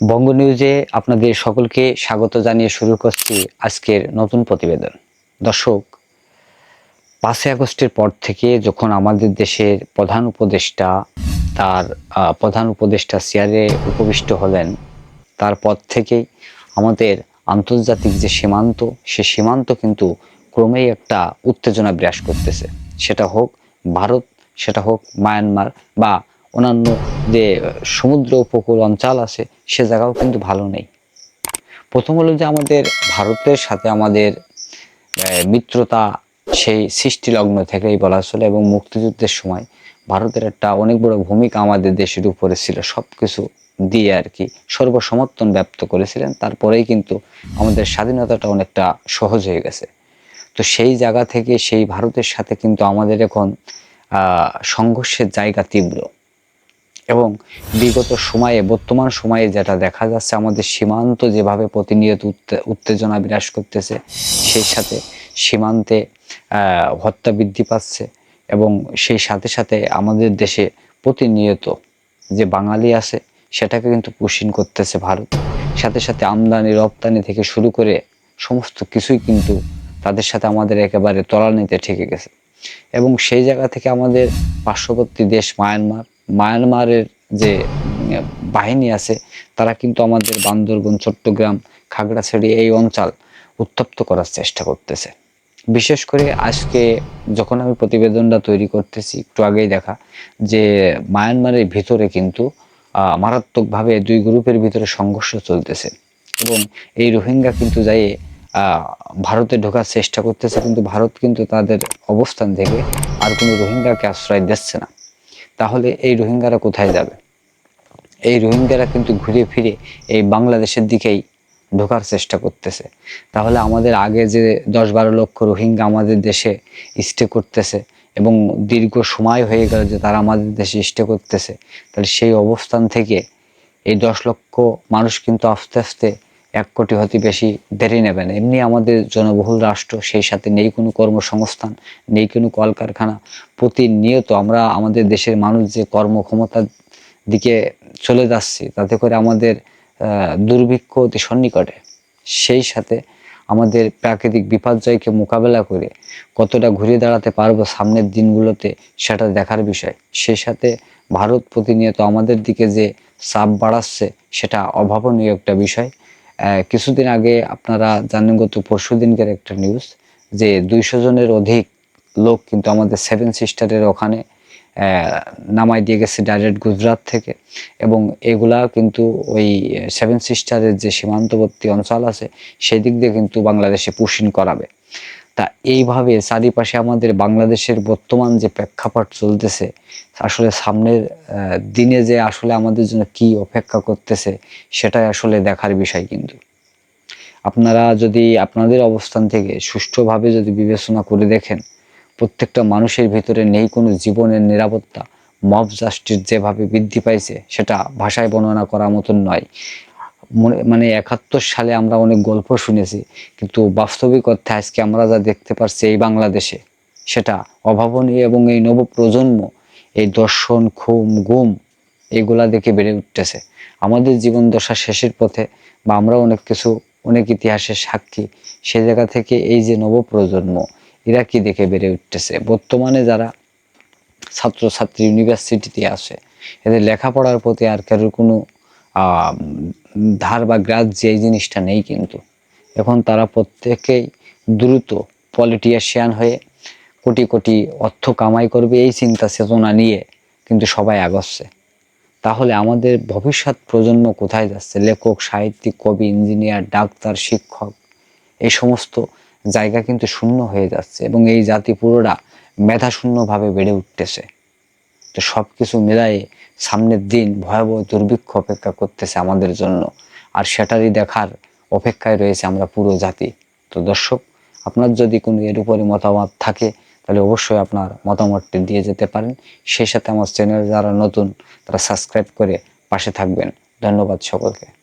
বঙ্গ নিউজে আপনাদের সকলকে স্বাগত জানিয়ে শুরু করছি আজকের নতুন প্রতিবেদন। দর্শক, পাঁচই আগস্টের পর থেকে যখন আমাদের দেশের প্রধান উপদেষ্টা তার প্রধান উপদেষ্টা চেয়ারে উপবিষ্ট হলেন, তারপর থেকেই আমাদের আন্তর্জাতিক যে সীমান্ত, সে সীমান্ত কিন্তু ক্রমেই একটা উত্তেজনা বিরাজ করতেছে। সেটা হোক ভারত, সেটা হোক মায়ানমার বা অন্যান্য যে সমুদ্র উপকূল অঞ্চল আছে, সে জায়গাও কিন্তু ভালো নেই। প্রথম হলো যে আমাদের ভারতের সাথে আমাদের মিত্রতা, সেই সৃষ্টি লগ্ন থেকেই বলা চলে এবং মুক্তিযুদ্ধের সময় ভারতের একটা অনেক বড় ভূমিকা আমাদের দেশের উপরে ছিল সব কিছু দিয়ে আর কি সর্বসমর্থন ব্যক্ত করেছিলেন। তারপরেই কিন্তু আমাদের স্বাধীনতাটা অনেকটা সহজ হয়ে গেছে। তো সেই জায়গা থেকে, সেই ভারতের সাথে কিন্তু আমাদের এখন সংঘর্ষের জায়গা তীব্র। এবং বিগত সময়ে, বর্তমান সময়ে যেটা দেখা যাচ্ছে, আমাদের সীমান্ত যেভাবে প্রতিনিয়ত উত্তেজনা বিরাজ করতেছে, সেই সাথে সীমান্তে হত্যা বৃদ্ধি পাচ্ছে এবং সেই সাথে সাথে আমাদের দেশে প্রতিনিয়ত যে বাঙালি আছে, সেটাকে কিন্তু পুষিন করতেছে ভারত। সাথে সাথে আমদানি, রপ্তানি থেকে শুরু করে সমস্ত কিছুই কিন্তু তাদের সাথে আমাদের একেবারে তলানিতে ঠেকে গেছে। এবং সেই জায়গা থেকে আমাদের পার্শ্ববর্তী দেশ মায়ানমার মায়ানমারের যে বাহিনী আছে, তারা কিন্তু আমাদের বান্দরবন, চট্টগ্রাম, খাগড়াছড়ি এই অঞ্চল উত্তপ্ত করার চেষ্টা করতেছে। বিশেষ করে আজকে যখন আমি প্রতিবেদনটা তৈরি করতেছি, একটু আগেই দেখা যে, মায়ানমারের ভিতরে কিন্তু মারাত্মকভাবে দুই গ্রুপের ভিতরে সংঘর্ষ চলতেছে এবং এই রোহিঙ্গা কিন্তু যাই ভারতে ঢোকার চেষ্টা করতেছে, কিন্তু ভারত কিন্তু তাদের অবস্থান থেকে আর কোনো রোহিঙ্গাকে আশ্রয় দিচ্ছে না। তাহলে এই রোহিঙ্গারা কোথায় যাবে? এই রোহিঙ্গারা কিন্তু ঘুরে ফিরে এই বাংলাদেশের দিকেই ঢোকার চেষ্টা করতেছে। তাহলে আমাদের আগে যে দশ বারো লক্ষ রোহিঙ্গা আমাদের দেশে স্টে করতেছে এবং দীর্ঘ সময় হয়ে গেল যে তারা আমাদের দেশে স্টে করতেছে, তাহলে সেই অবস্থান থেকে এই দশ লক্ষ মানুষ কিন্তু আস্তে আস্তে এক কোটি হতে বেশি দেরি নেবে না। এমনি আমাদের জনবহুল রাষ্ট্র সেই সাথে নেই কোনো কর্মসংস্থান, নেই কোনো কলকারখানা। প্রতিনিয়ত আমরা আমাদের দেশের মানুষ যে কর্মক্ষমতার দিকে চলে যাচ্ছি, তাতে করে আমাদের দুর্ভিক্ষ অতি সন্নিকটে। সেই সাথে আমাদের প্রাকৃতিক বিপর্যয়কে মোকাবেলা করে কতটা ঘুরে দাঁড়াতে পারব সামনের দিনগুলোতে সেটা দেখার বিষয়। সেই সাথে ভারত প্রতিনিয়ত আমাদের দিকে যে চাপ বাড়াচ্ছে সেটা অভাবনীয় একটা বিষয়। কিছুদিন আগে আপনারা জানেন গত পরশু দিনকার একটা নিউজ যে দুইশো জনের অধিক লোক কিন্তু আমাদের সেভেন সিস্টারের ওখানে নামাই দিয়ে গেছে ডাইরেক্ট গুজরাট থেকে। এবং এগুলা কিন্তু ওই সেভেন সিস্টারের যে সীমান্তবর্তী অঞ্চল আছে সেই দিক দিয়ে কিন্তু বাংলাদেশে পুষিন করাবে। তা এইভাবে চারিপাশে আমাদের বাংলাদেশের বর্তমান যে প্রেক্ষাপট চলতেছে, আসলে সামনের দিনে যে আসলে আমাদের জন্য কি অপেক্ষা করতেছে, সেটাই আসলে দেখার বিষয় কিন্তু। আপনারা যদি আপনাদের অবস্থান থেকে সুষ্ঠুভাবে যদি বিবেচনা করে দেখেন, প্রত্যেকটা মানুষের ভিতরে নেই কোনো জীবনের নিরাপত্তা, মব জাস্টিস যেভাবে বৃদ্ধি পাইছে, সেটা ভাষায় বর্ণনা করার মতন নয়। মনে- একাত্তর সালে আমরা অনেক গল্প শুনেছি, কিন্তু বাস্তবিক অর্থে আজকে আমরা যা দেখতে পারছি এই বাংলাদেশে, সেটা অভাবনীয় এবং এই নব প্রজন্ম এই দর্শন খুম গুম, এগুলা দেখে বেড়ে উঠতেছে। আমাদের জীবন দশা শেষের পথে বা আমরা অনেক কিছু, অনেক ইতিহাসের সাক্ষী, সে জায়গা থেকে এই যে নব প্রজন্ম এরা কি দেখে বেড়ে উঠতেছে? বর্তমানে যারা ছাত্রছাত্রী ইউনিভার্সিটিতে আসে এদের লেখাপড়ার প্রতি আর কারোর কোনো ধার বা গ্রাহ্য এই জিনিসটা নেই কিন্তু। এখন তারা প্রত্যেকেই দ্রুত পলিটিশিয়ান হয়ে কোটি কোটি অর্থ কামাই করবে এই চিন্তা চেতনা নিয়ে কিন্তু সবাই আগচ্ছে তাহলে আমাদের ভবিষ্যৎ প্রজন্ম কোথায় যাচ্ছে? লেখক, সাহিত্যিক, কবি ইঞ্জিনিয়ার ডাক্তার, শিক্ষক, এই সমস্ত জায়গা কিন্তু শূন্য হয়ে যাচ্ছে এবং এই জাতি পুরোটা মেধাশূন্যভাবে বেড়ে উঠতেছে। তো সব কিছু মিলাই সামনের দিন ভয়াবহ দুর্ভিক্ষ অপেক্ষা করতেছে আমাদের জন্য। আর সেটারই দেখার অপেক্ষায় রয়েছে আমরা পুরো জাতি। তো দর্শক, আপনার যদি কোনো এর উপরে মতামত থাকে, তাহলে অবশ্যই আপনার মতামতটি দিয়ে যেতে পারেন। সেই সাথে আমার চ্যানেল যারা নতুন, তারা সাবস্ক্রাইব করে পাশে থাকবেন। ধন্যবাদ সকলকে।